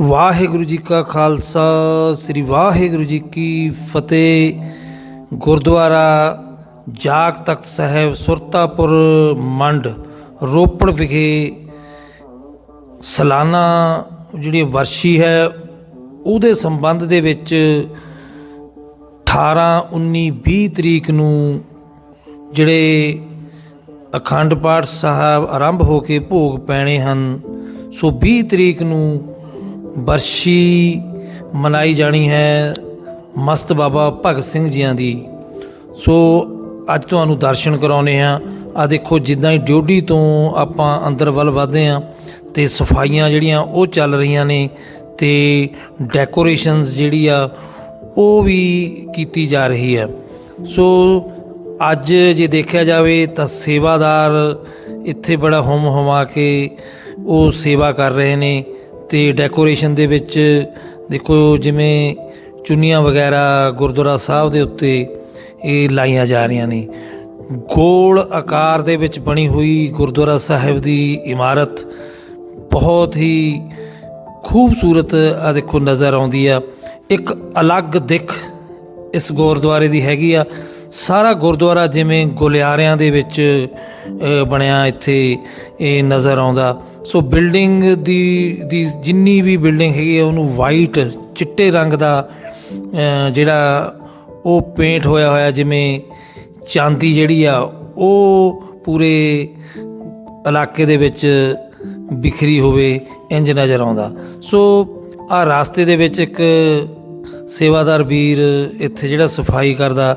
ਵਾਹਿਗੁਰੂ ਜੀ ਕਾ ਖਾਲਸਾ, ਸ੍ਰੀ ਵਾਹਿਗੁਰੂ ਜੀ ਕੀ ਫਤਿਹ। ਗੁਰਦੁਆਰਾ ਜਾਗ ਤਖਤ ਸਾਹਿਬ, ਸੁਰਤਾਪੁਰ ਮੰਡ, ਰੋਪੜ ਵਿਖੇ ਸਾਲਾਨਾ ਜਿਹੜੀ ਵਰਸ਼ੀ ਹੈ, ਉਹਦੇ ਸੰਬੰਧ ਦੇ ਵਿੱਚ 18 19 20 ਤਰੀਕ ਨੂੰ ਜਿਹੜੇ ਅਖੰਡ ਪਾਠ ਸਾਹਿਬ ਆਰੰਭ ਹੋ ਕੇ ਭੋਗ ਪੈਣੇ ਹਨ, ਸੋ 20 ਤਰੀਕ ਨੂੰ ਬਰਸ਼ੀ ਮਨਾਈ ਜਾਣੀ ਹੈ ਮਸਤ ਬਾਬਾ ਭਗਤ ਸਿੰਘ ਜੀਆਂ ਦੀ। ਸੋ ਅੱਜ ਤੁਹਾਨੂੰ ਦਰਸ਼ਨ ਕਰਾਉਨੇ ਆ ਆ ਦੇਖੋ ਜਿੱਦਾਂ ਹੀ ਡਿਊਟੀ ਤੋਂ ਆਪਾਂ ਅੰਦਰ ਵੱਲ ਵਧਦੇ ਆ ਤੇ ਸਫਾਈਆਂ ਜਿਹੜੀਆਂ ਉਹ ਚੱਲ ਰਹੀਆਂ ਨੇ ਤੇ ਡੈਕੋਰੇਸ਼ਨਸ ਜਿਹੜੀ ਆ ਉਹ ਵੀ ਕੀਤੀ ਜਾ ਰਹੀ ਹੈ। ਸੋ ਅੱਜ ਜੇ ਦੇਖਿਆ ਜਾਵੇ ਤਾਂ ਸੇਵਾਦਾਰ ਇੱਥੇ ਬੜਾ ਹੁਮ ਹੁਮਾ ਕੇ ਉਹ ਸੇਵਾ ਕਰ ਰਹੇ ਨੇ। ਤੇ ਡੈਕੋਰੇਸ਼ਨ ਦੇ ਵਿੱਚ ਦੇਖੋ ਜਿਵੇਂ ਚੁੰਨੀਆਂ ਵਗੈਰਾ ਗੁਰਦੁਆਰਾ ਸਾਹਿਬ ਦੇ ਉੱਤੇ ਇਹ ਲਾਈਆਂ ਜਾ ਰਹੀਆਂ ਨੇ। ਗੋਲ ਆਕਾਰ ਦੇ ਵਿੱਚ ਬਣੀ ਹੋਈ ਗੁਰਦੁਆਰਾ ਸਾਹਿਬ ਦੀ ਇਮਾਰਤ ਬਹੁਤ ਹੀ ਖੂਬਸੂਰਤ ਆ ਦੇਖੋ ਨਜ਼ਰ ਆਉਂਦੀ ਆ। ਇੱਕ ਅਲੱਗ ਦਿੱਖ ਇਸ ਗੁਰਦੁਆਰੇ ਦੀ ਹੈਗੀ ਆ। ਸਾਰਾ ਗੁਰਦੁਆਰਾ ਜਿਵੇਂ ਗੁਲਿਆਰਿਆਂ ਦੇ ਵਿੱਚ ਬਣਿਆ ਇੱਥੇ ਇਹ ਨਜ਼ਰ ਆਉਂਦਾ। ਸੋ ਬਿਲਡਿੰਗ ਦੀ ਦੀ ਜਿੰਨੀ ਵੀ ਬਿਲਡਿੰਗ ਹੈਗੀ ਆ, ਉਹਨੂੰ ਵਾਈਟ ਚਿੱਟੇ ਰੰਗ ਦਾ ਜਿਹੜਾ ਉਹ ਪੇਂਟ ਹੋਇਆ ਹੋਇਆ, ਜਿਵੇਂ ਚਾਂਦੀ ਜਿਹੜੀ ਆ, ਉਹ ਪੂਰੇ ਇਲਾਕੇ ਦੇ ਵਿੱਚ ਬਿਖਰੀ ਹੋਵੇ ਇੰਜ ਨਜ਼ਰ ਆਉਂਦਾ। ਸੋ ਆ ਰਾਸਤੇ ਦੇ ਵਿੱਚ ਇੱਕ ਸੇਵਾਦਾਰ ਵੀਰ ਇੱਥੇ ਜਿਹੜਾ ਸਫ਼ਾਈ ਕਰਦਾ,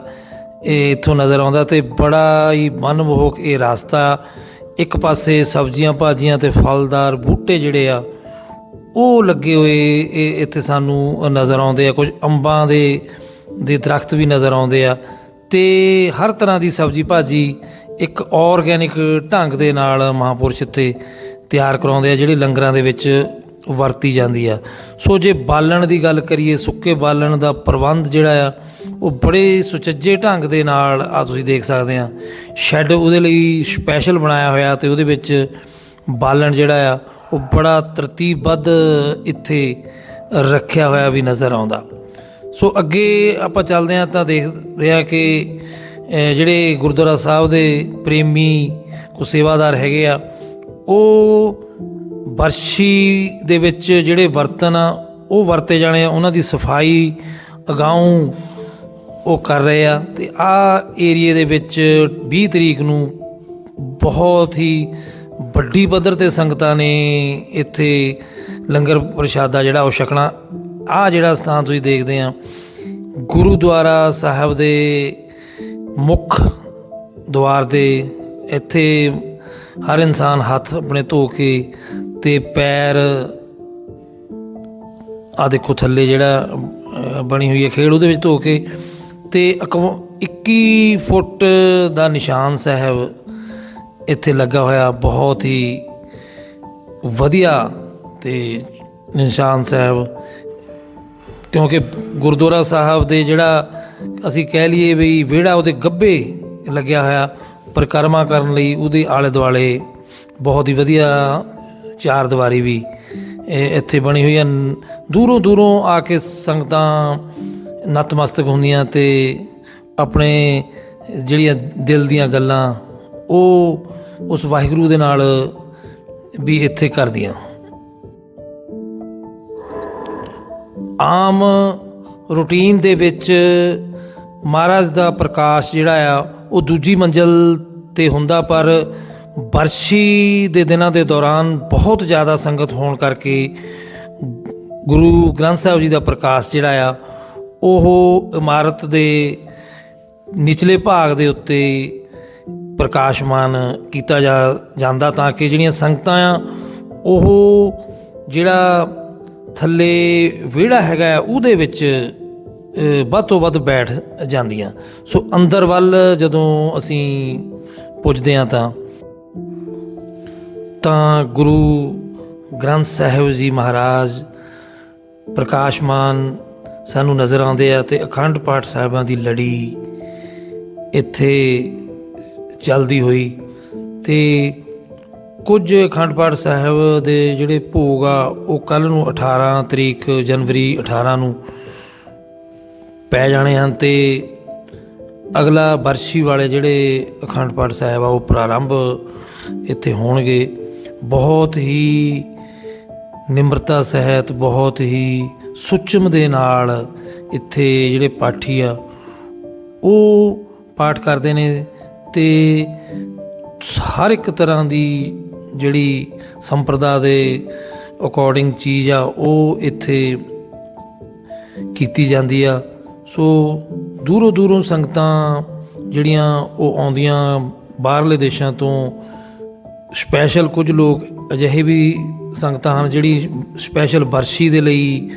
ਇਹ ਇੱਥੋਂ ਨਜ਼ਰ ਆਉਂਦਾ ਤੇ ਬੜਾ ਹੀ ਮਨਮੋਹਕ ਇਹ ਰਾਸਤਾ ਇੱਕ ਪਾਸੇ ਸਬਜ਼ੀਆਂ, ਭਾਜੀਆਂ ਤੇ ਫਲਦਾਰ ਬੂਟੇ ਜਿਹੜੇ ਆ, ਉਹ ਲੱਗੇ ਹੋਏ ਇਹ ਇੱਥੇ ਸਾਨੂੰ ਨਜ਼ਰ ਆਉਂਦੇ ਆ। ਕੁਝ ਅੰਬਾਂ ਦੇ ਦੇ ਦਰਖਤ ਵੀ ਨਜ਼ਰ ਆਉਂਦੇ ਆ। ਤੇ ਹਰ ਤਰ੍ਹਾਂ ਦੀ ਸਬਜ਼ੀ, ਭਾਜੀ ਇੱਕ ਆਰਗੈਨਿਕ ਢੰਗ ਦੇ ਨਾਲ ਮਹਾਂਪੁਰਸ਼ ਇੱਥੇ ਤਿਆਰ ਕਰਾਉਂਦੇ ਆ, ਜਿਹੜੀ ਲੰਗਰਾਂ ਦੇ ਵਿੱਚ ਵਰਤੀ ਜਾਂਦੀ ਆ। ਸੋ ਜੇ ਬਾਲਣ ਦੀ ਗੱਲ ਕਰੀਏ, ਸੁੱਕੇ ਬਾਲਣ ਦਾ ਪ੍ਰਬੰਧ ਜਿਹੜਾ ਆ ਉਹ ਬੜੇ ਸੁਚੱਜੇ ਢੰਗ ਦੇ ਨਾਲ ਆ ਤੁਸੀਂ ਦੇਖ ਸਕਦੇ ਆ। ਸ਼ੈੱਡ ਉਹਦੇ ਲਈ ਸਪੈਸ਼ਲ ਬਣਾਇਆ ਹੋਇਆ ਤੇ ਉਹਦੇ ਵਿੱਚ ਬਾਲਣ ਜਿਹੜਾ ਆ, ਉਹ ਬੜਾ ਤਰਤੀਬਬੱਧ ਇੱਥੇ ਰੱਖਿਆ ਹੋਇਆ ਵੀ ਨਜ਼ਰ ਆਉਂਦਾ। ਸੋ ਅੱਗੇ ਆਪਾਂ ਚੱਲਦੇ ਹਾਂ ਤਾਂ ਦੇਖਦੇ ਹਾਂ ਕਿ ਜਿਹੜੇ ਗੁਰਦੁਆਰਾ ਸਾਹਿਬ ਦੇ ਪ੍ਰੇਮੀ ਕੋ ਸੇਵਾਦਾਰ ਹੈਗੇ ਆ, ਉਹ ਵਰਸ਼ੀ ਦੇ ਵਿੱਚ ਜਿਹੜੇ ਬਰਤਨ ਆ, ਉਹ ਵਰਤੇ ਜਾਣੇ ਆ। ਉਹਨਾਂ ਦੀ ਸਫ਼ਾਈ ਅਗਾਊਂ ਉਹ ਕਰ ਰਹੇ ਆ ਤੇ ਆ ਏਰੀਏ ਦੇ ਵਿੱਚ 20 ਤਰੀਕ ਨੂੰ ਬਹੁਤ ਹੀ ਵੱਡੀ ਪੱਧਰ ਤੇ ਸੰਗਤਾਂ ਨੇ ਇੱਥੇ ਲੰਗਰ ਪ੍ਰਸ਼ਾਦਾ ਜਿਹੜਾ ਉਹ ਛਕਣਾ। ਆ ਜਿਹੜਾ ਸਥਾਨ ਤੁਸੀਂ ਦੇਖਦੇ ਆ, ਗੁਰਦੁਆਰਾ ਸਾਹਿਬ ਦੇ ਮੁੱਖ ਦੁਆਰ ਦੇ ਇੱਥੇ ਹਰ ਇਨਸਾਨ ਹੱਥ ਆਪਣੇ ਧੋ ਕੇ ਤੇ ਪੈਰ ਆ ਦੇਖੋ ਥੱਲੇ ਜਿਹੜਾ ਬਣੀ ਹੋਈ ਹੈ ਖੇਡ, ਉਹਦੇ ਵਿੱਚ ਧੋ ਕੇ ਤੇ ਇਕਵ- 21 ਫੁੱਟ ਦਾ ਨਿਸ਼ਾਨ ਸਾਹਿਬ ਇੱਥੇ ਲੱਗਾ ਹੋਇਆ ਬਹੁਤ ਹੀ ਵਧੀਆ ਤੇ ਨਿਸ਼ਾਨ ਸਾਹਿਬ। ਕਿਉਂਕਿ ਗੁਰਦੁਆਰਾ ਸਾਹਿਬ ਦੇ ਜਿਹੜਾ ਅਸੀਂ ਕਹਿ ਲਈਏ ਵੀ ਵਿਹੜਾ ਉਹਦੇ ਗੱਬੇ ਲੱਗਿਆ ਹੋਇਆ, ਪਰਿਕਰਮਾ ਕਰਨ ਲਈ ਉਹਦੇ ਆਲੇ ਦੁਆਲੇ ਬਹੁਤ ਹੀ ਵਧੀਆ ਚਾਰ ਦੀਵਾਰੀ ਵੀ ਇੱਥੇ ਬਣੀ ਹੋਈ ਹੈ। ਦੂਰੋਂ ਦੂਰੋਂ ਆ ਕੇ ਸੰਗਤਾਂ ਨਤਮਸਤਕ ਹੁੰਦੀਆਂ ਤੇ ਆਪਣੇ ਜਿਹੜੀਆਂ ਦਿਲ ਦੀਆਂ ਗੱਲਾਂ, ਉਹ ਉਸ ਵਾਹਿਗੁਰੂ ਦੇ ਨਾਲ ਵੀ ਇੱਥੇ ਕਰਦੀਆਂ। ਆਮ ਰੂਟੀਨ ਦੇ ਵਿੱਚ ਮਹਾਰਾਜ ਦਾ ਪ੍ਰਕਾਸ਼ ਜਿਹੜਾ ਆ, ਉਹ ਦੂਜੀ ਮੰਜ਼ਲ ਤੇ ਹੁੰਦਾ, ਪਰ ਬਰਸ਼ੀ ਦੇ ਦਿਨਾਂ ਦੇ ਦੌਰਾਨ ਬਹੁਤ ਜ਼ਿਆਦਾ ਸੰਗਤ ਹੋਣ ਕਰਕੇ ਗੁਰੂ ਗ੍ਰੰਥ ਸਾਹਿਬ ਜੀ ਦਾ ਪ੍ਰਕਾਸ਼ ਜਿਹੜਾ ਆ ਉਹ ਇਮਾਰਤ ਦੇ ਨਿਚਲੇ ਭਾਗ ਦੇ ਉੱਤੇ ਪ੍ਰਕਾਸ਼ਮਾਨ ਕੀਤਾ ਜਾ, ਜਾਂਦਾ ਤਾਂ ਕਿ ਜਿਹੜੀਆਂ ਸੰਗਤਾਂ ਆ, ਉਹ ਜਿਹੜਾ ਥੱਲੇ ਵਿਹੜਾ ਹੈਗਾ ਉਹਦੇ ਵਿੱਚ ਵੱਧ ਤੋਂ ਵੱਧ ਬੈਠ ਜਾਂਦੀਆਂ। ਸੋ ਅੰਦਰ ਵੱਲ ਜਦੋਂ ਅਸੀਂ ਪੁੱਜਦੇ ਹਾਂ ਤਾਂ ਤਾਂ ਗੁਰੂ ਗ੍ਰੰਥ ਸਾਹਿਬ ਜੀ ਮਹਾਰਾਜ ਪ੍ਰਕਾਸ਼ਮਾਨ ਸਾਨੂੰ ਨਜ਼ਰ ਆਉਂਦੇ ਆ ਤੇ ਅਖੰਡ ਪਾਠ ਸਾਹਿਬਾਂ ਦੀ ਲੜੀ ਇੱਥੇ ਚੱਲਦੀ ਹੋਈ ਤੇ ਕੁਝ ਅਖੰਡ ਪਾਠ ਸਾਹਿਬ ਦੇ ਜਿਹੜੇ ਭੋਗ ਆ, ਉਹ ਕੱਲ ਨੂੰ 18 ਤਰੀਕ ਜਨਵਰੀ 18 ਨੂੰ ਪੈ ਜਾਣੇ ਹਨ ਤੇ ਅਗਲਾ ਬਰਸ਼ੀ ਵਾਲੇ ਜਿਹੜੇ ਅਖੰਡ ਪਾਠ ਸਾਹਿਬ ਆ, ਉਹ ਪ੍ਰਾਰੰਭ ਇੱਥੇ ਹੋਣਗੇ। ਬਹੁਤ ਹੀ ਨਿਮਰਤਾ ਸਹਿਤ, ਬਹੁਤ ਹੀ ਸੁਚਮ ਦੇ ਨਾਲ ਇੱਥੇ ਜਿਹੜੇ ਪਾਠੀ ਆ, ਉਹ ਪਾਠ ਕਰਦੇ ਨੇ ਤੇ ਹਰ ਇੱਕ ਤਰ੍ਹਾਂ ਦੀ ਜਿਹੜੀ ਸੰਪਰਦਾ ਦੇ ਅਕੋਰਡਿੰਗ ਚੀਜ਼ ਆ, ਉਹ ਇੱਥੇ ਕੀਤੀ ਜਾਂਦੀ ਆ। ਸੋ ਦੂਰੋਂ ਦੂਰੋਂ ਸੰਗਤਾਂ ਜਿਹੜੀਆਂ ਉਹ ਆਉਂਦੀਆਂ ਬਾਹਰਲੇ ਦੇਸ਼ਾਂ ਤੋਂ ਸਪੈਸ਼ਲ ਕੁਝ ਲੋਕ ਅਜਿਹੇ ਵੀ ਸੰਗਤਾਂ ਹਨ ਜਿਹੜੀ ਸਪੈਸ਼ਲ ਬਰਸ਼ੀ ਦੇ ਲਈ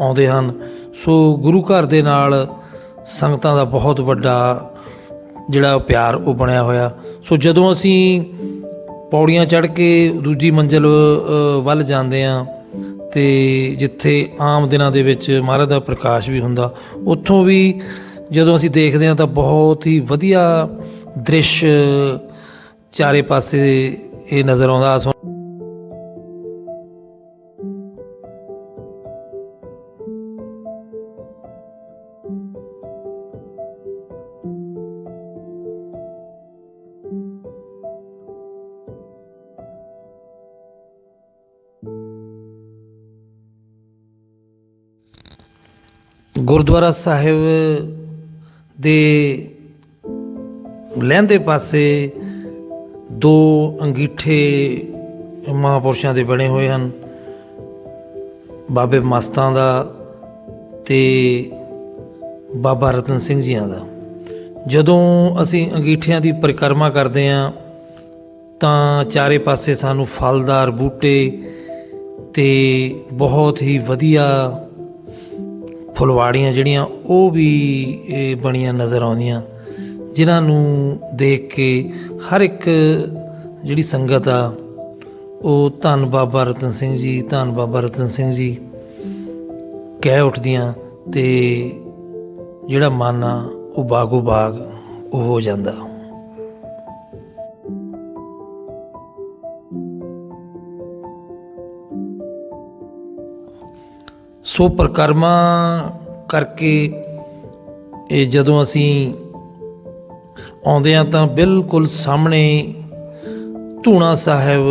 ਆਉਂਦੇ ਹਨ। ਸੋ ਗੁਰੂ ਘਰ ਦੇ ਨਾਲ ਸੰਗਤਾਂ ਦਾ ਬਹੁਤ ਵੱਡਾ ਜਿਹੜਾ ਪਿਆਰ ਉਹ ਬਣਿਆ ਹੋਇਆ। ਸੋ ਜਦੋਂ ਅਸੀਂ ਪੌੜੀਆਂ ਚੜ੍ਹ ਕੇ ਦੂਜੀ ਮੰਜ਼ਲ ਵੱਲ ਜਾਂਦੇ ਆ ਤੇ ਜਿੱਥੇ ਆਮ ਦਿਨਾਂ ਦੇ ਵਿੱਚ ਮਹਾਰਾਜ ਦਾ ਪ੍ਰਕਾਸ਼ ਵੀ ਹੁੰਦਾ, ਉੱਥੋਂ ਵੀ ਜਦੋਂ ਅਸੀਂ ਦੇਖਦੇ ਹਾਂ ਤਾਂ ਬਹੁਤ ਹੀ ਵਧੀਆ ਦ੍ਰਿਸ਼ ਚਾਰੇ ਪਾਸੇ ਇਹ ਨਜ਼ਰ ਆਉਂਦਾ। ਗੁਰਦੁਆਰਾ ਸਾਹਿਬ ਦੇ ਲਹਿੰਦੇ ਪਾਸੇ ਦੋ ਅੰਗੀਠੇ ਮਹਾਪੁਰਸ਼ਾਂ ਦੇ ਬਣੇ ਹੋਏ ਹਨ। ਬਾਬੇ ਮਸਤਾਂ ਦਾ ਤੇ ਬਾਬਾ ਰਤਨ ਸਿੰਘ ਜੀਆਂ ਦਾ। ਜਦੋਂ ਅਸੀਂ ਅੰਗੀਠਿਆਂ ਦੀ ਪਰਿਕਰਮਾ ਕਰਦੇ ਹਾਂ, ਤਾਂ ਚਾਰੇ ਪਾਸੇ ਸਾਨੂੰ ਫਲਦਾਰ ਬੂਟੇ ਤੇ ਬਹੁਤ ਹੀ ਵਧੀਆ ਫੁਲਵਾੜੀਆਂ ਜਿਹੜੀਆਂ, ਉਹ ਵੀ ਬਣੀਆਂ ਨਜ਼ਰ ਆਉਂਦੀਆਂ। ਜਿਨ੍ਹਾਂ ਨੂੰ ਦੇਖ ਕੇ ਹਰ ਇੱਕ ਜਿਹੜੀ ਸੰਗਤ ਆ, ਉਹ ਧੰਨ ਬਾਬਾ ਰਤਨ ਸਿੰਘ ਜੀ, ਧੰਨ ਬਾਬਾ ਰਤਨ ਸਿੰਘ ਜੀ ਕਹਿ ਉੱਠਦੀਆਂ ਤੇ ਜਿਹੜਾ ਮਨ ਆ ਉਹ ਬਾਗੋ ਬਾਗ ਉਹ ਹੋ ਜਾਂਦਾ। ਸੋ ਪ੍ਰਕਰਮਾ ਕਰਕੇ ਇਹ ਜਦੋਂ ਅਸੀਂ ਆਉਂਦੇ ਆ ਤਾਂ ਬਿਲਕੁਲ ਸਾਹਮਣੇ ਧੂਣਾ ਸਾਹਿਬ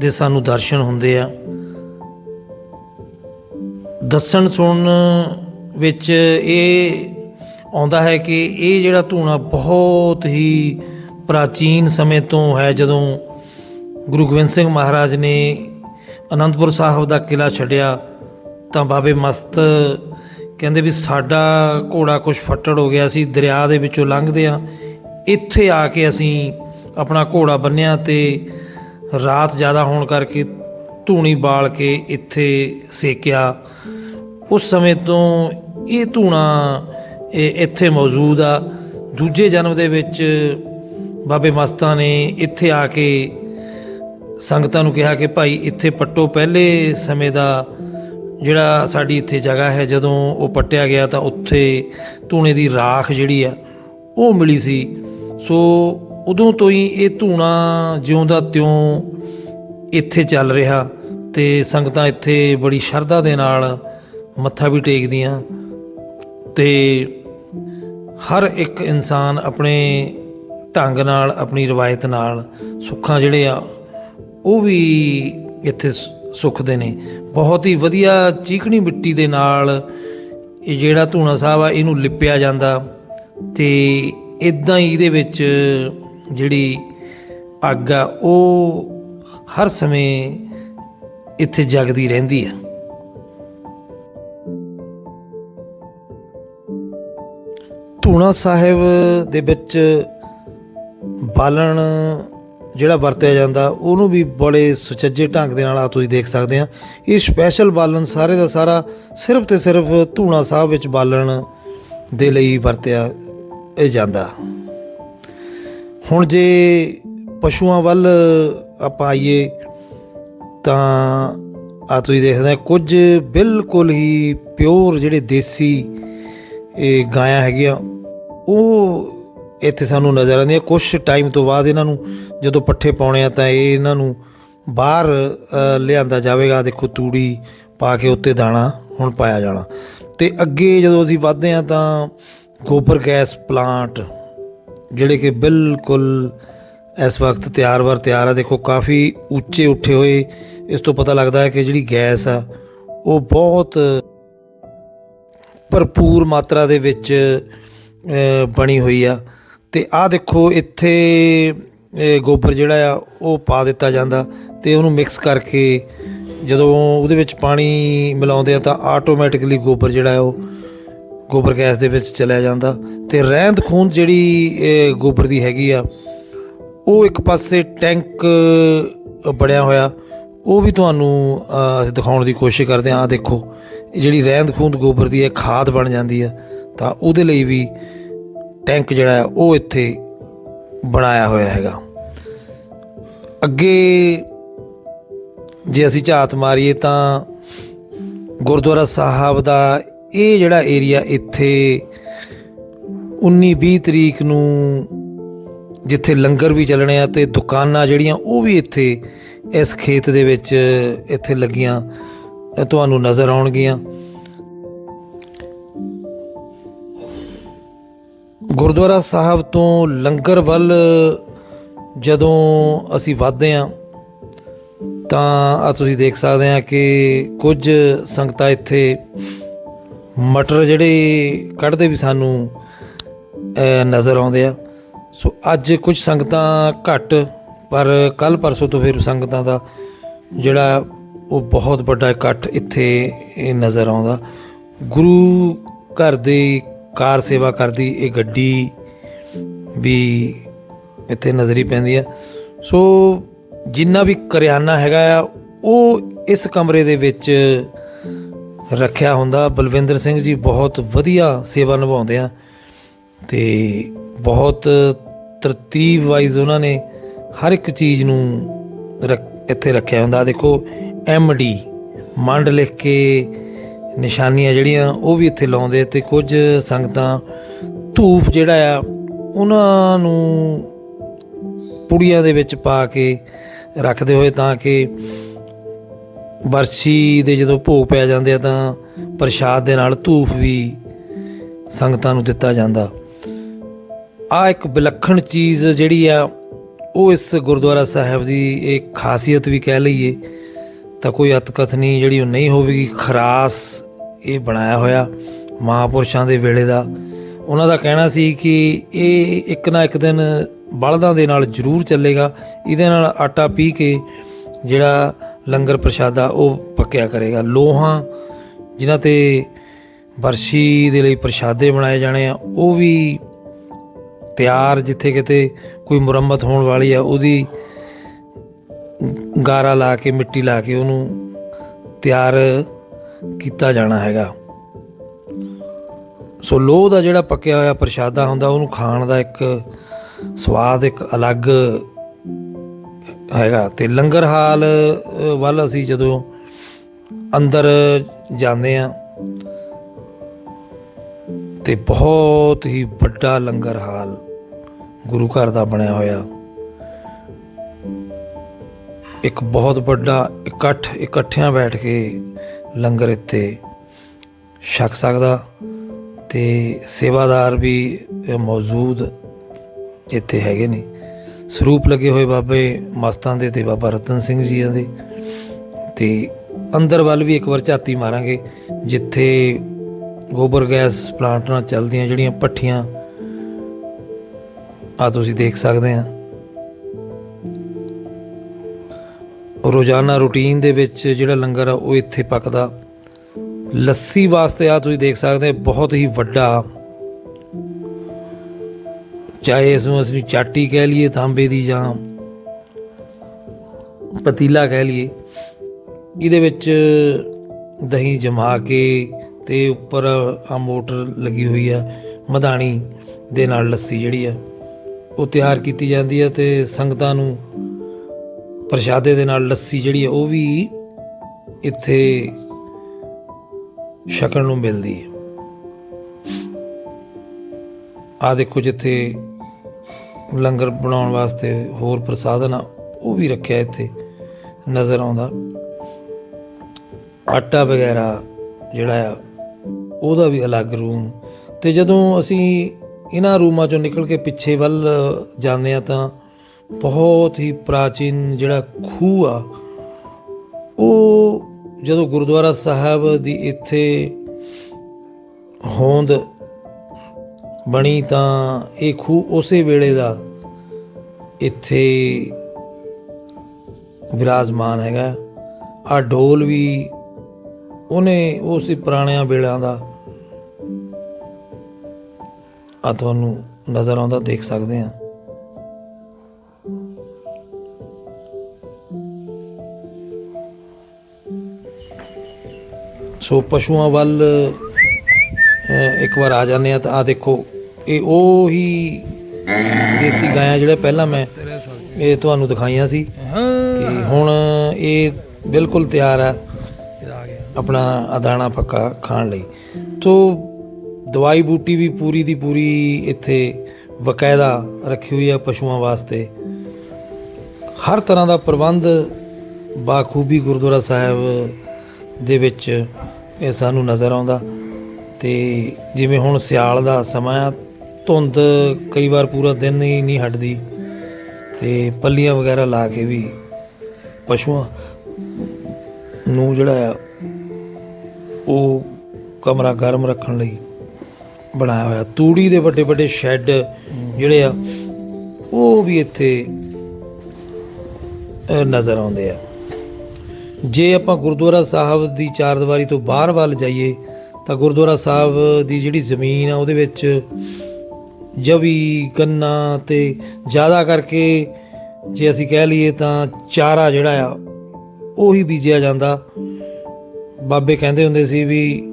ਦੇ ਸਾਨੂੰ ਦਰਸ਼ਨ ਹੁੰਦੇ ਆ। ਦੱਸਣ ਸੁਣਨ ਵਿੱਚ ਇਹ ਆਉਂਦਾ ਹੈ ਕਿ ਇਹ ਜਿਹੜਾ ਧੂਣਾ ਬਹੁਤ ਹੀ ਪ੍ਰਾਚੀਨ ਸਮੇਂ ਤੋਂ ਹੈ, ਜਦੋਂ ਗੁਰੂ ਗੋਬਿੰਦ ਸਿੰਘ ਮਹਾਰਾਜ ਨੇ ਅਨੰਦਪੁਰ ਸਾਹਿਬ ਦਾ ਕਿਲਾ ਛੱਡਿਆ। ਤਾਂ ਬਾਬੇ ਮਸਤ ਕਹਿੰਦੇ ਵੀ ਸਾਡਾ ਘੋੜਾ ਕੁਝ ਫੱਟੜ ਹੋ ਗਿਆ ਸੀ ਦਰਿਆ ਦੇ ਵਿੱਚੋਂ ਲੰਘਦੇ ਆ ਇੱਥੇ ਆ ਕੇ ਅਸੀਂ ਆਪਣਾ ਘੋੜਾ ਬੰਨਿਆ ਤੇ ਰਾਤ ਜ਼ਿਆਦਾ ਹੋਣ ਕਰਕੇ ਧੂਣੀ ਬਾਲ ਕੇ ਇੱਥੇ ਸੇਕਿਆ। ਉਸ ਸਮੇਂ ਤੋਂ ਇਹ ਧੂਣਾ ਇੱਥੇ ਮੌਜੂਦ ਆ। ਦੂਜੇ ਜਨਮ ਦੇ ਵਿੱਚ ਬਾਬੇ ਮਸਤਾਂ ਨੇ ਇੱਥੇ ਆ ਕੇ ਸੰਗਤਾਂ ਨੂੰ ਕਿਹਾ ਕਿ ਭਾਈ ਇੱਥੇ ਪੱਟੋ। ਪਹਿਲੇ ਸਮੇਂ ਦਾ ਜਿਹੜਾ ਸਾਡੀ ਇੱਥੇ ਜਗ੍ਹਾ ਹੈ, ਜਦੋਂ ਉਹ ਪੱਟਿਆ ਗਿਆ ਤਾਂ ਉੱਥੇ ਧੂਣੇ ਦੀ ਰਾਖ ਜਿਹੜੀ ਆ, ਉਹ ਮਿਲੀ ਸੀ। ਸੋ ਉਦੋਂ ਤੋਂ ਹੀ ਇਹ ਧੂਣਾ ਜਿਉਂਦਾ ਤਿਉਂ ਇੱਥੇ ਚੱਲ ਰਿਹਾ ਤੇ ਸੰਗਤਾਂ ਇੱਥੇ ਬੜੀ ਸ਼ਰਧਾ ਦੇ ਨਾਲ ਮੱਥਾ ਵੀ ਟੇਕਦੀਆਂ ਤੇ ਹਰ ਇੱਕ ਇਨਸਾਨ ਆਪਣੇ ਢੰਗ ਨਾਲ, ਆਪਣੀ ਰਵਾਇਤ ਨਾਲ ਸੁੱਖਾਂ ਜਿਹੜੇ ਆ, ਉਹ ਵੀ ਇੱਥੇ ਸ- ਸੁੱਖਦੇ ਨੇ। ਬਹੁਤ ਹੀ ਵਧੀਆ ਚੀਕਣੀ ਮਿੱਟੀ ਦੇ ਨਾਲ ਇਹ ਜਿਹੜਾ ਧੂਣਾ ਸਾਹਿਬ ਆ, ਇਹਨੂੰ ਲਿਪਿਆ ਜਾਂਦਾ। ਤੇ ਇਦਾਂ ਹੀ ਇਹਦੇ ਵਿੱਚ ਜਿਹੜੀ ਅੱਗ ਆ, ਉਹ ਹਰ ਸਮੇਂ ਇੱਥੇ ਜਗਦੀ ਰਹਿੰਦੀ ਆ। ਧੂਣਾ ਸਾਹਿਬ ਦੇ ਵਿੱਚ ਬਾਲਣ ਜਿਹੜਾ ਵਰਤਿਆ ਜਾਂਦਾ, ਉਹਨੂੰ ਵੀ ਬੜੇ ਸੁਚੱਜੇ ਢੰਗ ਦੇ ਨਾਲ ਆ ਤੁਸੀਂ ਦੇਖ ਸਕਦੇ ਆ। ਇਹ ਸਪੈਸ਼ਲ ਬਾਲਣ ਸਾਰੇ ਦਾ ਸਾਰਾ ਸਿਰਫ ਤੇ ਸਿਰਫ ਧੂਣਾ ਸਾਹਿਬ ਵਿੱਚ ਬਾਲਣ ਦੇ ਲਈ ਵਰਤਿਆ, ਇਹ ਜਾਂਦਾ। ਹੁਣ ਜੇ ਪਸ਼ੂਆਂ ਵੱਲ ਆਪਾਂ ਆਈਏ, ਤਾਂ ਆ ਤੁਸੀਂ ਦੇਖਦੇ ਆ, ਕੁਝ ਬਿਲਕੁਲ ਹੀ ਪਿਓਰ ਜਿਹੜੇ ਦੇਸੀ ਇਹ ਗਾਇਆਂ ਹੈਗੀਆਂ, ਉਹ ਇੱਥੇ ਸਾਨੂੰ ਨਜ਼ਰ ਆਉਂਦੀਆਂ ਕੁਝ ਟਾਈਮ ਤੋਂ ਬਾਅਦ ਇਹਨਾਂ ਨੂੰ ਜਦੋਂ ਪੱਠੇ ਪਾਉਣੇ ਆ ਤਾਂ ਇਹ ਇਹਨਾਂ ਨੂੰ ਬਾਹਰ ਲਿਆਂਦਾ ਜਾਵੇਗਾ। ਦੇਖੋ, ਤੂੜੀ ਪਾ ਕੇ ਉੱਤੇ ਦਾਣਾ ਹੁਣ ਪਾਇਆ ਜਾਣਾ। ਤੇ ਅੱਗੇ ਜਦੋਂ ਅਸੀਂ ਵੱਧਦੇ ਆ ਤਾਂ ਗੋਬਰ ਗੈਸ ਪਲਾਂਟ, ਜਿਹੜੇ ਕਿ ਬਿਲਕੁਲ ਇਸ ਵਕਤ ਤਿਆਰ ਵਰ ਤਿਆਰ ਆ। ਦੇਖੋ, ਕਾਫੀ ਉੱਚੇ ਉੱਠੇ ਹੋਏ। ਇਸ ਤੋਂ ਪਤਾ ਲੱਗਦਾ ਹੈ ਕਿ ਜਿਹੜੀ ਗੈਸ ਆ, ਉਹ ਬਹੁਤ ਭਰਪੂਰ ਮਾਤਰਾ ਦੇ ਵਿੱਚ ਬਣੀ ਹੋਈ ਆ। ਤੇ ਆਹ ਦੇਖੋ ਇੱਥੇ ਗੋਬਰ ਜਿਹੜਾ ਆ, ਉਹ ਪਾ ਦਿੱਤਾ ਜਾਂਦਾ ਤੇ ਉਹਨੂੰ ਮਿਕਸ ਕਰਕੇ ਜਦੋਂ ਉਹਦੇ ਵਿੱਚ ਪਾਣੀ ਮਿਲਾਉਂਦੇ ਆ ਤਾਂ ਆਟੋਮੈਟਿਕਲੀ ਗੋਬਰ ਜਿਹੜਾ ਆ ਉਹ ਗੋਬਰ ਗੈਸ ਦੇ ਵਿੱਚ ਚਲਿਆ ਜਾਂਦਾ ਤੇ ਰਹਿੰਦ ਖੂੰਦ ਜਿਹੜੀ ਗੋਬਰ ਦੀ ਹੈਗੀ ਆ, ਉਹ ਇੱਕ ਪਾਸੇ ਟੈਂਕ ਬਣਿਆ ਹੋਇਆ। ਉਹ ਵੀ ਤੁਹਾਨੂੰ ਅਸੀਂ ਦਿਖਾਉਣ ਦੀ ਕੋਸ਼ਿਸ਼ ਕਰਦੇ ਹਾਂ। ਆ ਦੇਖੋ ਜਿਹੜੀ ਰਹਿੰਦ ਖੂੰਦ ਗੋਬਰ ਦੀ ਹੈ ਖਾਦ ਬਣ ਜਾਂਦੀ ਆ, ਤਾਂ ਉਹਦੇ ਲਈ ਵੀ ਟੈਂਕ ਜਿਹੜਾ ਹੈ, ਉਹ ਇੱਥੇ ਬਣਾਇਆ ਹੋਇਆ ਹੈਗਾ। ਅੱਗੇ ਜੇ ਅਸੀਂ ਝਾਤ ਮਾਰੀਏ ਤਾਂ ਗੁਰਦੁਆਰਾ ਸਾਹਿਬ ਦਾ ਇਹ ਜਿਹੜਾ ਏਰੀਆ ਇੱਥੇ 19 20 ਤਰੀਕ ਨੂੰ ਜਿੱਥੇ ਲੰਗਰ ਵੀ ਚੱਲਣੇ ਆ ਤੇ ਦੁਕਾਨਾਂ ਜਿਹੜੀਆਂ, ਉਹ ਵੀ ਇੱਥੇ ਇਸ ਖੇਤ ਦੇ ਵਿੱਚ ਇੱਥੇ ਲੱਗੀਆਂ ਤੁਹਾਨੂੰ ਨਜ਼ਰ ਆਉਣਗੀਆਂ। ਗੁਰਦੁਆਰਾ ਸਾਹਿਬ ਤੋਂ ਲੰਗਰ ਵੱਲ ਜਦੋਂ ਅਸੀਂ ਵੱਧਦੇ ਹਾਂ, ਤਾਂ ਆ ਤੁਸੀਂ ਦੇਖ ਸਕਦੇ ਆ ਕਿ ਕੁਝ ਸੰਗਤਾਂ ਇੱਥੇ ਮਟਰ ਜਿਹੜੇ ਕੱਢਦੇ ਵੀ ਸਾਨੂੰ ਨਜ਼ਰ ਆਉਂਦੇ ਆ। ਸੋ ਅੱਜ ਕੁਝ ਸੰਗਤਾਂ ਘੱਟ, ਪਰ ਕੱਲ ਪਰਸੋਂ ਤੋਂ ਫਿਰ ਸੰਗਤਾਂ ਦਾ ਜਿਹੜਾ ਉਹ ਬਹੁਤ ਵੱਡਾ ਇਕੱਠ ਇੱਥੇ ਨਜ਼ਰ ਆਉਂਦਾ। ਗੁਰੂ ਘਰ ਦੇ ਕਾਰ ਸੇਵਾ ਕਰਦੀ, ਇਹ ਗੱਡੀ ਵੀ ਇੱਥੇ ਨਜ਼ਰੀ ਪੈਂਦੀ ਆ। ਸੋ ਜਿੰਨਾ ਵੀ ਕਰਿਆਨਾ ਹੈਗਾ ਆ, ਉਹ ਇਸ ਕਮਰੇ ਦੇ ਵਿੱਚ ਰੱਖਿਆ ਹੁੰਦਾ। ਬਲਵਿੰਦਰ ਸਿੰਘ ਜੀ ਬਹੁਤ ਵਧੀਆ ਸੇਵਾ ਨਿਭਾਉਂਦੇ ਆ ਤੇ ਬਹੁਤ ਤਰਤੀਬ ਵਾਈਜ਼ ਉਹਨਾਂ ਨੇ ਹਰ ਇੱਕ ਚੀਜ਼ ਨੂੰ ਰੱਖ- ਇੱਥੇ ਰੱਖਿਆ ਹੁੰਦਾ। ਦੇਖੋ ਐਮ ਡੀ ਮੰਡ ਲਿਖ ਕੇ ਨਿਸ਼ਾਨੀਆਂ ਜਿਹੜੀਆਂ ਉਹ ਵੀ ਇੱਥੇ ਲਾਉਂਦੇ ਤੇ ਕੁਝ ਸੰਗਤਾਂ ਧੂਫ ਜਿਹੜਾ ਆ, ਉਹਨਾਂ ਨੂੰ ਪੁੜੀਆਂ ਦੇ ਵਿੱਚ ਪਾ ਕੇ ਰੱਖਦੇ ਹੋਏ ਤਾਂ ਕਿ ਵਰਸ਼ੀ ਦੇ ਜਦੋਂ ਭੋਗ ਪੈ ਜਾਂਦੇ ਆ ਤਾਂ ਪ੍ਰਸ਼ਾਦ ਦੇ ਨਾਲ ਧੂਫ ਵੀ ਸੰਗਤਾਂ ਨੂੰ ਦਿੱਤਾ ਜਾਂਦਾ। ਆ ਇੱਕ ਵਿਲੱਖਣ ਚੀਜ਼ ਜਿਹੜੀ ਆ, ਉਹ ਇਸ ਗੁਰਦੁਆਰਾ ਸਾਹਿਬ ਦੀ ਇੱਕ ਖਾਸੀਅਤ ਵੀ ਕਹਿ ਲਈਏ ਤਾਂ ਕੋਈ ਅਤਕਥਨੀ ਜਿਹੜੀ ਉਹ ਨਹੀਂ ਹੋਵੇਗੀ, ਖਰਾਸ ਇਹ ਬਣਾਇਆ ਹੋਇਆ ਮਹਾਪੁਰਸ਼ਾਂ ਦੇ ਵੇਲੇ ਦਾ। ਉਹਨਾਂ ਦਾ ਕਹਿਣਾ ਸੀ ਕਿ ਇਹ ਇੱਕ ਨਾ ਇੱਕ ਦਿਨ ਬਲਦਾਂ ਦੇ ਨਾਲ ਜ਼ਰੂਰ ਚੱਲੇਗਾ, ਇਹਦੇ ਨਾਲ ਆਟਾ ਪੀ ਕੇ ਜਿਹੜਾ ਲੰਗਰ ਪ੍ਰਸ਼ਾਦਾ ਉਹ ਪੱਕਿਆ ਕਰੇਗਾ। ਲੋਹਾਂ ਜਿਨ੍ਹਾਂ ਤੇ ਬਰਸ਼ੀ ਦੇ ਲਈ ਪ੍ਰਸ਼ਾਦੇ ਬਣਾਏ ਜਾਣੇ ਆ, ਉਹ ਵੀ ਤਿਆਰ ਜਿੱਥੇ ਕਿਤੇ ਕੋਈ ਮੁਰੰਮਤ ਹੋਣ ਵਾਲੀ ਆ, ਉਹਦੀ ਗਾਰਾ ਲਾ ਕੇ, ਮਿੱਟੀ ਲਾ ਕੇ ਉਹਨੂੰ ਤਿਆਰ ਕੀਤਾ ਜਾਣਾ ਹੈਗਾ। ਸੋ ਲੋਹ ਦਾ ਜਿਹੜਾ ਪੱਕਿਆ ਹੋਇਆ ਪ੍ਰਸ਼ਾਦਾ ਹੁੰਦਾ, ਉਹਨੂੰ ਖਾਣ ਦਾ ਇੱਕ ਸਵਾਦ, ਇੱਕ ਅਲੱਗ ਹੈਗਾ। ਤੇ ਲੰਗਰ ਹਾਲ ਵੱਲ ਅਸੀਂ ਜਦੋਂ ਅੰਦਰ ਜਾਂਦੇ ਆ ਤੇ ਬਹੁਤ ਹੀ ਵੱਡਾ ਲੰਗਰ ਹਾਲ ਗੁਰੂ ਘਰ ਦਾ ਬਣਿਆ ਹੋਇਆ। ਇੱਕ ਬਹੁਤ ਵੱਡਾ ਇਕੱਠ ਇਕੱਠਿਆਂ ਬੈਠ ਕੇ ਲੰਗਰ ਇੱਥੇ ਛਕ ਸਕਦਾ ਤੇ ਸੇਵਾਦਾਰ ਵੀ ਮੌਜੂਦ ਇੱਥੇ ਹੈਗੇ ਨੇ। ਸਰੂਪ ਲੱਗੇ ਹੋਏ ਬਾਬੇ ਮਸਤਾਂ ਦੇ ਤੇ ਬਾਬਾ ਰਤਨ ਸਿੰਘ ਜੀਆਂ ਦੇ। ਤੇ ਅੰਦਰ ਵੱਲ ਵੀ ਇੱਕ ਵਾਰ ਝਾਤੀ ਮਾਰਾਂਗੇ, ਜਿੱਥੇ ਗੋਬਰ ਗੈਸ ਪਲਾਂਟ ਨਾਲ ਚੱਲਦੀਆਂ ਜਿਹੜੀਆਂ ਪੱਠੀਆਂ ਆ ਤੁਸੀਂ ਦੇਖ ਸਕਦੇ ਆ। ਰੋਜ਼ਾਨਾ ਰੂਟੀਨ ਦੇ ਵਿੱਚ ਜਿਹੜਾ ਲੰਗਰ ਆ, ਉਹ ਇੱਥੇ ਪੱਕਦਾ। ਲੱਸੀ ਵਾਸਤੇ ਆ ਤੁਸੀਂ ਦੇਖ ਸਕਦੇ ਬਹੁਤ ਹੀ ਵੱਡਾ। ਚਾਹੇ ਇਸ ਨੂੰ ਅਸੀਂ ਚਾਟੀ ਕਹਿ ਲਈਏ, ਤਾਂਬੇ ਦੀ ਜਾਂ ਪਤੀਲਾ ਕਹਿ ਲਈਏ, ਇਹਦੇ ਵਿੱਚ ਦਹੀਂ ਜਮਾ ਕੇ ਤੇ ਉੱਪਰ ਆ ਮੋਟਰ ਲੱਗੀ ਹੋਈ ਆ, ਮਧਾਣੀ ਦੇ ਨਾਲ ਲੱਸੀ ਜਿਹੜੀ ਆ, ਉਹ ਤਿਆਰ ਕੀਤੀ ਜਾਂਦੀ ਹੈ ਤੇ ਸੰਗਤਾਂ ਨੂੰ ਪ੍ਰਸ਼ਾਦੇ ਦੇ ਨਾਲ ਲੱਸੀ ਜਿਹੜੀ ਆ, ਉਹ ਵੀ ਇੱਥੇ ਛਕਣ ਨੂੰ ਮਿਲਦੀ ਹੈ। ਆ ਦੇਖੋ ਜਿੱਥੇ ਲੰਗਰ ਬਣਾਉਣ ਵਾਸਤੇ ਹੋਰ ਪ੍ਰਸਾਦਨ ਆ, ਉਹ ਵੀ ਰੱਖਿਆ ਇੱਥੇ ਨਜ਼ਰ ਆਉਂਦਾ। ਆਟਾ ਵਗੈਰਾ ਜਿਹੜਾ ਆ, ਉਹਦਾ ਵੀ ਅਲੱਗ ਰੂਮ। ਤੇ ਜਦੋਂ ਅਸੀਂ ਇਹਨਾਂ ਰੂਮਾਂ ਚੋਂ ਨਿਕਲ ਕੇ ਪਿੱਛੇ ਵੱਲ ਜਾਂਦੇ ਆ ਤਾਂ ਬਹੁਤ ਹੀ ਪ੍ਰਾਚੀਨ ਜਿਹੜਾ ਖੂਹ ਆ, ਉਹ ਜਦੋਂ ਗੁਰਦੁਆਰਾ ਸਾਹਿਬ ਦੀ ਇੱਥੇ ਹੋਂਦ ਬਣੀ ਤਾਂ ਇਹ ਖੂਹ ਉਸੇ ਵੇਲੇ ਦਾ ਇੱਥੇ ਵਿਰਾਜਮਾਨ ਹੈਗਾ। ਆ ਢੋਲ ਵੀ ਉਹਨੇ ਉਸੇ ਪੁਰਾਣਿਆਂ ਵੇਲਿਆਂ ਦਾ ਆ ਤੁਹਾਨੂੰ ਨਜ਼ਰ ਆਉਂਦਾ ਦੇਖ ਸਕਦੇ ਆ ਸੋ ਪਸ਼ੂਆਂ ਵੱਲ ਇੱਕ ਵਾਰ ਆ ਜਾਂਦੇ ਆ ਤਾਂ ਆ ਦੇਖੋ, ਇਹ ਉਹ ਹੀ ਦੇਸੀ ਗਾਇਆਂ ਜਿਹੜੇ ਪਹਿਲਾਂ ਮੈਂ ਇਹ ਤੁਹਾਨੂੰ ਦਿਖਾਈਆਂ ਸੀ। ਤੇ ਹੁਣ ਇਹ ਬਿਲਕੁਲ ਤਿਆਰ ਆ ਆਪਣਾ ਅਦਾਣਾ ਪੱਕਾ ਖਾਣ ਲਈ। ਸੋ ਦਵਾਈ ਬੂਟੀ ਵੀ ਪੂਰੀ ਦੀ ਪੂਰੀ ਇੱਥੇ ਵਕਾਇਦਾ ਰੱਖੀ ਹੋਈ ਆ ਪਸ਼ੂਆਂ ਵਾਸਤੇ। ਹਰ ਤਰ੍ਹਾਂ ਦਾ ਪ੍ਰਬੰਧ ਬਾਖੂਬੀ ਗੁਰਦੁਆਰਾ ਸਾਹਿਬ ਦੇ ਵਿੱਚ ਇਹ ਸਾਨੂੰ ਨਜ਼ਰ ਆਉਂਦਾ। ਤੇ ਜਿਵੇਂ ਹੁਣ ਸਿਆਲ ਦਾ ਸਮਾਂ ਆ, ਧੁੰਦ ਕਈ ਵਾਰ ਪੂਰਾ ਦਿਨ ਹੀ ਨਹੀਂ ਹਟਦੀ। ਤੇ ਪੱਲੀਆਂ ਵਗੈਰਾ ਲਾ ਕੇ ਵੀ ਪਸ਼ੂਆਂ ਨੂੰ ਜਿਹੜਾ ਆ, ਉਹ ਕਮਰਾ ਗਰਮ ਰੱਖਣ ਲਈ ਬਣਾਇਆ ਹੋਇਆ। ਤੂੜੀ ਦੇ ਵੱਡੇ ਵੱਡੇ ਸ਼ੈੱਡ ਜਿਹੜੇ ਆ, ਉਹ ਵੀ ਇੱਥੇ ਨਜ਼ਰ ਆਉਂਦੇ ਆ। ਜੇ ਆਪਾਂ ਗੁਰਦੁਆਰਾ ਸਾਹਿਬ ਦੀ ਚਾਰ ਦੀਵਾਰੀ ਤੋਂ ਬਾਹਰ ਵੱਲ ਜਾਈਏ, ਤਾਂ ਗੁਰਦੁਆਰਾ ਸਾਹਿਬ ਦੀ ਜਿਹੜੀ ਜ਼ਮੀਨ ਆ ਉਹਦੇ ਵਿੱਚ ਜਵੀ, ਗੰਨਾ ਤੇ ਜ਼ਿਆਦਾ ਕਰਕੇ ਜੇ ਅਸੀਂ ਕਹਿ ਲਈਏ ਤਾਂ ਚਾਰਾ ਜਿਹੜਾ ਆ, ਉਹੀ ਬੀਜਿਆ ਜਾਂਦਾ। ਬਾਬੇ ਕਹਿੰਦੇ ਹੁੰਦੇ ਸੀ ਵੀ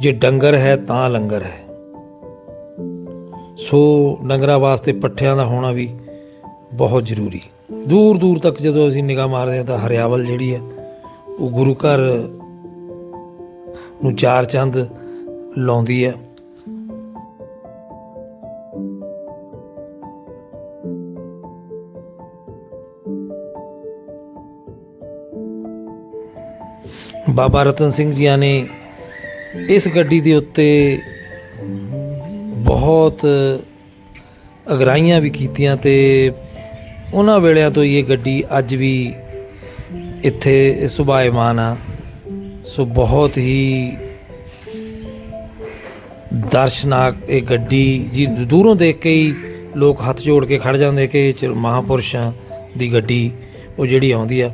ਜੇ ਡੰਗਰ ਹੈ ਤਾਂ ਲੰਗਰ ਹੈ। ਸੋ ਡੰਗਰਾਂ ਵਾਸਤੇ ਪੱਠਿਆਂ ਦਾ ਹੋਣਾ ਵੀ ਬਹੁਤ ਜ਼ਰੂਰੀ। ਦੂਰ ਦੂਰ ਤੱਕ ਜਦੋਂ ਅਸੀਂ ਨਿਗਾਹ ਮਾਰਦੇ ਹਾਂ ਤਾਂ ਹਰਿਆਵਲ ਜਿਹੜੀ ਹੈ, ਉਹ ਗੁਰੂ ਘਰ ਨੂੰ ਚਾਰ ਚੰਦ ਲਾਉਂਦੀ ਹੈ। ਬਾਬਾ ਰਤਨ ਸਿੰਘ ਜੀਆਂ ਨੇ ਇਸ ਗੱਡੀ ਦੇ ਉੱਤੇ ਬਹੁਤ ਅਗਰਾਈਆਂ ਵੀ ਕੀਤੀਆਂ ਤੇ ਉਹਨਾਂ ਵੇਲਿਆਂ ਤੋਂ ਹੀ ਇਹ ਗੱਡੀ ਅੱਜ ਵੀ ਇੱਥੇ ਸੁਭਾਇਮਾਨ ਆ। ਸੋ ਬਹੁਤ ਹੀ ਦਰਸ਼ਨਾਕ ਇਹ ਗੱਡੀ ਜੀ। ਦੂਰੋਂ ਦੇਖ ਕੇ ਹੀ ਲੋਕ ਹੱਥ ਜੋੜ ਕੇ ਖੜ ਜਾਂਦੇ ਕਿ ਚਲੋ ਮਹਾਪੁਰਸ਼ਾਂ ਦੀ ਗੱਡੀ, ਉਹ ਜਿਹੜੀ ਆਉਂਦੀ ਆ।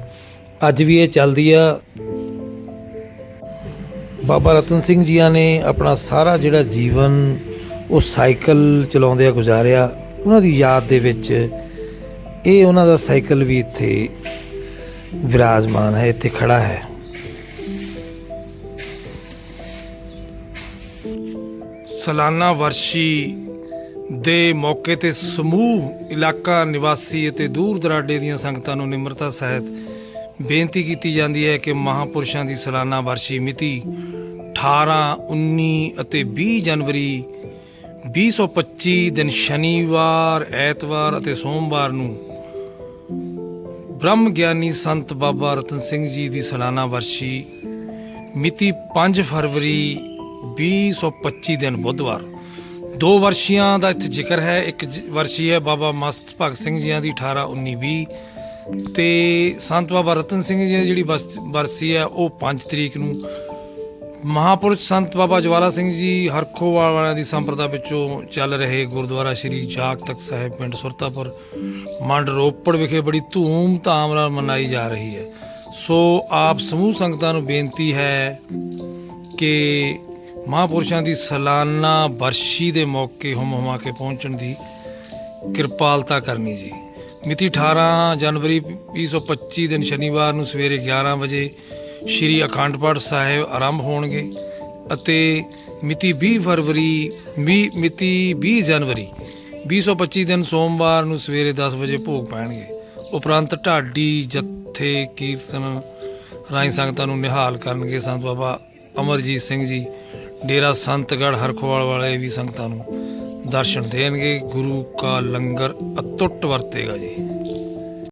ਅੱਜ ਵੀ ਇਹ ਚੱਲਦੀ ਆ। ਬਾਬਾ ਰਤਨ ਸਿੰਘ ਜੀਆਂ ਨੇ ਆਪਣਾ ਸਾਰਾ ਜਿਹੜਾ ਜੀਵਨ ਉਹ ਸਾਈਕਲ ਚਲਾਉਂਦੇ ਆ ਗੁਜ਼ਾਰਿਆ। ਉਹਨਾਂ ਦੀ ਯਾਦ ਦੇ ਵਿੱਚ ਇਹ ਉਹਨਾਂ ਦਾ ਸਾਈਕਲ ਵੀ ਇੱਥੇ ਵਿਰਾਜਮਾਨ ਹੈ, ਇੱਥੇ ਖੜਾ ਹੈ। ਸਾਲਾਨਾ ਵਰਸ਼ੀ ਦੇ ਮੌਕੇ ਤੇ ਸਮੂਹ, ਇਲਾਕਾ, ਨਿਵਾਸੀ ਅਤੇ ਦੂਰ ਦਰਾਡੇ ਦੀਆਂ ਸੰਗਤਾਂ ਨੂੰ ਨਿਮਰਤਾ ਸਹਿਤ ਬੇਨਤੀ ਕੀਤੀ ਜਾਂਦੀ ਹੈ ਕਿ ਮਹਾਪੁਰਸ਼ਾਂ ਦੀ ਸਾਲਾਨਾ ਵਰਸ਼ੀ ਮਿਤੀ 18 19 ਅਤੇ 20 ਜਨਵਰੀ 2025 ਦਿਨ ਸ਼ਨੀਵਾਰ, ਐਤਵਾਰ ਅਤੇ ਸੋਮਵਾਰ ਨੂੰ ਬ੍ਰਹਮ ਗਿਆਨੀ ਸੰਤ ਬਾਬਾ ਰਤਨ ਸਿੰਘ ਜੀ ਦੀ ਸਾਲਾਨਾ ਵਰਸ਼ੀ ਮਿਤੀ 5 ਫਰਵਰੀ 2025 ਦਿਨ ਬੁੱਧਵਾਰ। ਦੋ ਵਰਸ਼ੀਆਂ ਦਾ ਇੱਥੇ ਜ਼ਿਕਰ ਹੈ। ਇੱਕ ਜ- ਵਰਸ਼ੀ ਹੈ ਬਾਬਾ ਮਸਤ ਭਗਤ ਸਿੰਘ ਜੀਆਂ ਦੀ 18 19 20 ਤੇ ਸੰਤ ਬਾਬਾ ਰਤਨ ਸਿੰਘ ਜੀ ਦੀ ਜਿਹੜੀ ਵਸ- ਵਰਸੀ ਹੈ, ਉਹ 5 ਤਰੀਕ ਨੂੰ ਮਹਾਪੁਰਸ਼ ਸੰਤ ਬਾਬਾ ਜਵਾਲਾ ਸਿੰਘ ਜੀ ਹਰਖੋਵਾਲ ਵਾਲਿਆਂ ਦੀ ਸੰਪਰਦਾ ਵਿੱਚੋਂ ਚੱਲ ਰਹੇ ਗੁਰਦੁਆਰਾ ਸ੍ਰੀ ਜਾਗ ਤਖਤ ਸਾਹਿਬ ਪਿੰਡ ਸੁਰਤਾਪੁਰ, ਮੰਡ ਰੋਪੜ ਵਿਖੇ ਬੜੀ ਧੂਮ-ਧਾਮ ਨਾਲ ਮਨਾਈ ਜਾ ਰਹੀ ਹੈ। ਸੋ ਆਪ ਸਮੂਹ ਸੰਗਤਾਂ ਨੂੰ ਬੇਨਤੀ ਹੈ ਕਿ ਮਹਾਪੁਰਸ਼ਾਂ ਦੀ ਸਾਲਾਨਾ ਵਰਸ਼ੀ ਦੇ ਮੌਕੇ ਹੁਮ ਹੁਮਾ ਕੇ ਪਹੁੰਚਣ ਦੀ ਕਿਰਪਾਲਤਾ ਕਰਨੀ ਜੀ। ਮਿਤੀ 18 ਜਨਵਰੀ 2025 ਦਿਨ ਸ਼ਨੀਵਾਰ ਨੂੰ ਸਵੇਰੇ 11 ਵਜੇ ਸ਼੍ਰੀ ਅਖੰਡ ਪਾਠ ਸਾਹਿਬ ਆਰੰਭ ਹੋਣਗੇ ਅਤੇ ਮਿਤੀ 20 ਫਰਵਰੀ ਵੀਹ- ਮਿਤੀ 20 ਜਨਵਰੀ 2025 ਦਿਨ ਸੋਮਵਾਰ ਨੂੰ ਸਵੇਰੇ 10 ਵਜੇ ਭੋਗ ਪੈਣਗੇ। ਉਪਰੰਤ ਢਾਡੀ, ਜੱਥੇ, ਕੀਰਤਨ ਰਾਈ ਸੰਗਤਾਂ ਨੂੰ ਨਿਹਾਲ ਕਰਨਗੇ ਸੰਤ ਬਾਬਾ ਅਮਰਜੀਤ ਸਿੰਘ ਜੀ, ਡੇਰਾ ਸੰਤਗੜ੍ਹ ਹਰਖੋਵਾਲ ਵਾਲੇ ਵੀ ਸੰਗਤਾਂ ਨੂੰ ਦਰਸ਼ਨ ਦੇਣਗੇ। ਗੁਰੂ ਕਾ ਲੰਗਰ ਅਤੁੱਟ ਵਰਤੇਗਾ ਜੀ।